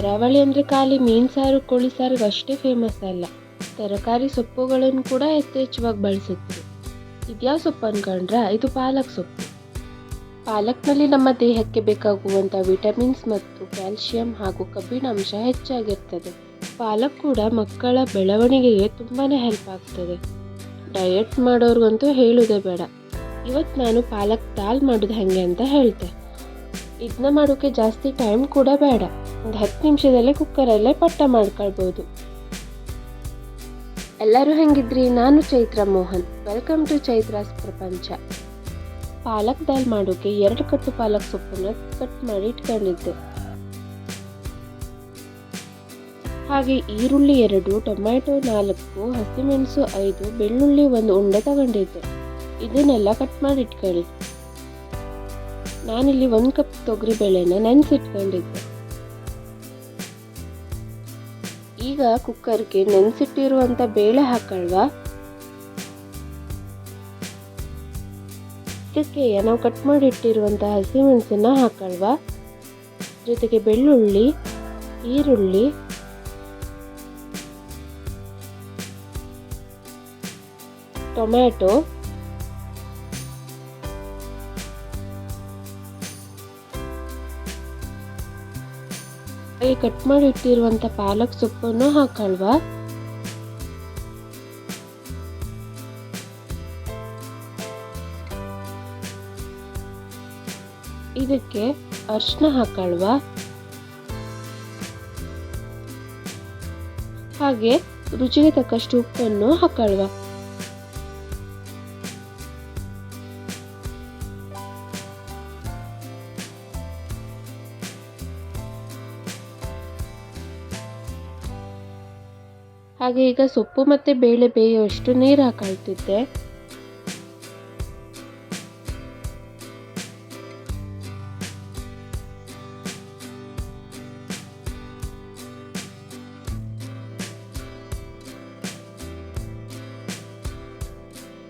ಕರಾವಳಿ ಅಂದರೆ ಖಾಲಿ ಮೀನು ಸಾರು, ಕೋಳಿ ಸಾರಿಗೆ ಅಷ್ಟೇ ಫೇಮಸ್ ಅಲ್ಲ. ತರಕಾರಿ ಸೊಪ್ಪುಗಳನ್ನು ಕೂಡ ಯಥೇಚ್ಛವಾಗಿ ಬಳಸುತ್ತೆ ಇದ್ಯಾವ ಸೊಪ್ಪು ಅನ್ಕೊಂಡ್ರೆ ಇದು ಪಾಲಕ್ ಸೊಪ್ಪು. ಪಾಲಕ್ನಲ್ಲಿ ನಮ್ಮ ದೇಹಕ್ಕೆ ಬೇಕಾಗುವಂಥ ವಿಟಮಿನ್ಸ್ ಮತ್ತು ಕ್ಯಾಲ್ಶಿಯಂ ಹಾಗೂ ಕಬ್ಬಿಣಾಂಶ ಹೆಚ್ಚಾಗಿರ್ತದೆ. ಪಾಲಕ್ ಕೂಡ ಮಕ್ಕಳ ಬೆಳವಣಿಗೆಗೆ ತುಂಬಾ ಹೆಲ್ಪ್ ಆಗ್ತದೆ. ಡಯಟ್ ಮಾಡೋರ್ಗಂತೂ ಹೇಳೋದೇ ಬೇಡ. ಇವತ್ತು ನಾನು ಪಾಲಕ್ ದಾಲ್ ಮಾಡೋದು ಹೇಗೆ ಅಂತ ಹೇಳ್ತೆ. ಇದನ್ನ ಮಾಡೋಕ್ಕೆ ಜಾಸ್ತಿ ಟೈಮ್ ಕೂಡ ಬೇಡ. ಒಂದು ಹತ್ತು ನಿಮಿಷದಲ್ಲೇ ಕುಕ್ಕರಲ್ಲೇ ಪಟ್ಟ ಮಾಡ್ಕೊಳ್ಬೋದು. ಎಲ್ಲರೂ ಹೆಂಗಿದ್ರಿ? ನಾನು ಚೈತ್ರ ಮೋಹನ್. ವೆಲ್ಕಮ್ ಟು ಚೈತ್ರಾಸ್ ಪ್ರಪಂಚ. ಪಾಲಕ್ ದಾಲ್ ಮಾಡೋಕೆ ಎರಡು ಕಟ್ಟು ಪಾಲಕ್ ಸೊಪ್ಪನ್ನ ಕಟ್ ಮಾಡಿ ಇಟ್ಕೊಂಡಿದ್ದೆ. ಹಾಗೆ ಈರುಳ್ಳಿ ಎರಡು, ಟೊಮ್ಯಾಟೊ ನಾಲ್ಕು, ಹಸಿಮೆಣಸು ಐದು, ಬೆಳ್ಳುಳ್ಳಿ ಒಂದು ಉಂಡೆ ತಗೊಂಡಿದ್ದೆ. ಇದನ್ನೆಲ್ಲ ಕಟ್ ಮಾಡಿ ಇಟ್ಕೊಳ್ಳಿ. ನಾನಿಲ್ಲಿ ಒಂದು ಕಪ್ ತೊಗರಿ ಬೇಳೆನ ನೆನೆಸಿಟ್ಕೊಂಡಿದ್ದೆ. ಈಗ ಕುಕ್ಕರ್ಗೆ ನೆನೆಸಿಟ್ಟಿರುವಂಥ ಬೇಳೆ ಹಾಕಲ್ವಾ? ಇದಕ್ಕೆ ನಾವು ಕಟ್ ಮಾಡಿ ಇಟ್ಟಿರುವಂಥ ಹಸಿಮೆಣಸನ್ನ ಹಾಕಲ್ವಾ? ಜೊತೆಗೆ ಬೆಳ್ಳುಳ್ಳಿ, ಈರುಳ್ಳಿ, ಟೊಮ್ಯಾಟೊ ಹಾಗೆ ಕಟ್ ಮಾಡಿ ಇಟ್ಟಿರುವಂಥ ಪಾಲಕ್ ಸೊಪ್ಪನ್ನು ಹಾಕಲ್ವಾ? ಇದಕ್ಕೆ ಅರ್ಶಿನ ಹಾಕಲ್ವಾ? ಹಾಗೆ ರುಚಿಗೆ ತಕ್ಕಷ್ಟು ಉಪ್ಪನ್ನು ಹಾಕಲ್ವಾ? ಹಾಗೆ ಈಗ ಸೊಪ್ಪು ಮತ್ತು ಬೇಳೆ ಬೇಯುವಷ್ಟು ನೀರು ಹಾಕೊಳ್ತಿದ್ದೆ.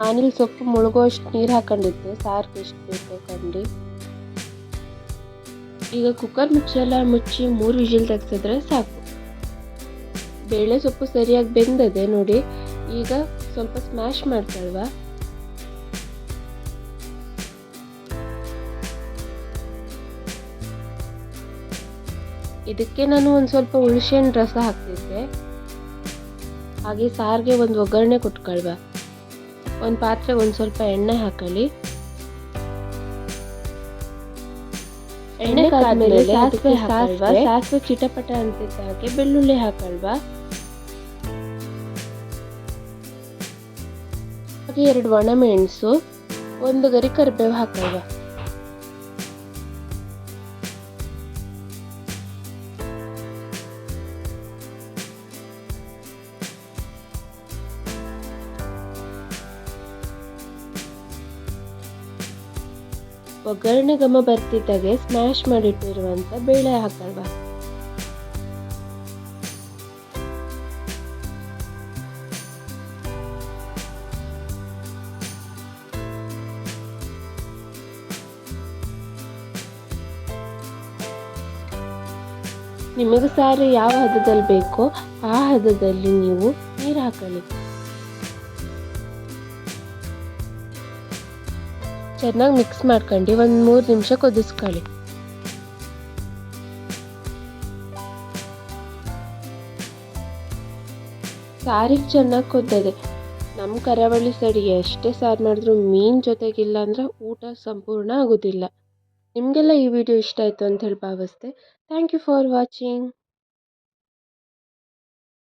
ಆನಿಲ್ ಸೊಪ್ಪು ಮುಳುಗುವಷ್ಟು ನೀರು ಹಾಕೊಂಡಿದ್ದೆ. ಸಾರಿಗೆ ಎಷ್ಟು ಬೇಕು ಕಂಡು. ಈಗ ಕುಕ್ಕರ್ ಮುಚ್ಚೆಲ್ಲ ಮುಚ್ಚಿ ಮೂರು ವಿಜಿಲ್ ತೆಗ್ಸಿದ್ರೆ ಸಾಕು. ಬೇಳೆ ಸೊಪ್ಪು ಸರಿಯಾಗಿ ಬೆಂದದೆ ನೋಡಿ ಈಗ ಸ್ವಲ್ಪ ಸ್ಮ್ಯಾಶ್ ಮಾಡ್ತಲ್ವಾ ಇದಕ್ಕೆ ನಾನು ಒಂದು ಸ್ವಲ್ಪ ಹುಣಸೆಹಣ್ಣು ರಸ ಹಾಕ್ತಿದ್ದೆ. ಹಾಗೆ ಸಾರಿಗೆ ಒಂದು ಒಗ್ಗರಣೆ ಕೊಟ್ಕೊಳ್ವಾ. ಒಂದು ಪಾತ್ರೆ ಒಂದು ಸ್ವಲ್ಪ ಎಣ್ಣೆ ಹಾಕಲಿ ಎಣ್ಣೆ ಕಾದ್ಮೇಲೆ ಸಾಸಿವೆ ಹಾಕಲ್ವಾ ಸಾಸಿವೆ ಚಿಟಪಟ ಅಂತಿದ್ದ ಹಾಗೆ ಬೆಳ್ಳುಳ್ಳಿ ಹಾಕಲ್ವಾ ಹಾಗೆ ಎರಡು ಒಣಮೆಣಸು ಒಂದು ಗರಿ ಕರಿಬೇವು ಹಾಕಲ್ವಾ ಒಗ್ಗರಣೆ ಗಮ ಬರ್ತಿದ್ದಾಗೆ ಸ್ಮ್ಯಾಶ್ ಮಾಡಿಟ್ಟಿರುವಂಥ ಬೇಳೆ ಹಾಕಲ್ವಾ ನಿಮಗೆ ಸಾರು ಯಾವ ಹದದಲ್ಲಿ ಬೇಕೋ ಆ ಹದದಲ್ಲಿ ನೀವು ನೀರು ಹಾಕೊಳ್ಳಿ ಚೆನ್ನಾಗಿ ಮಿಕ್ಸ್ ಮಾಡ್ಕೊಂಡು ಒಂದು ಮೂರು ನಿಮಿಷ ಕುದಿಸ್ಕೊಳ್ಳಿ. ಸಾರಿಗೆ ಚೆನ್ನಾಗಿ ಕುದ್ದದೆ. ನಮ್ಮ ಕರಾವಳಿ ಸೈಡಿಗೆ ಎಷ್ಟೇ ಸಾರು ಮಾಡಿದ್ರು ಮೀನು ಜೊತೆಗಿಲ್ಲ ಅಂದ್ರೆ ಊಟ ಸಂಪೂರ್ಣ ಆಗೋದಿಲ್ಲ. ನಿಮಗೆಲ್ಲ ಈ ವಿಡಿಯೋ ಇಷ್ಟ ಆಯಿತು ಅಂತ ಹೇಳಿ ಭಾವಿಸ್ತೆ ಥ್ಯಾಂಕ್ ಯು ಫಾರ್ ವಾಚಿಂಗ್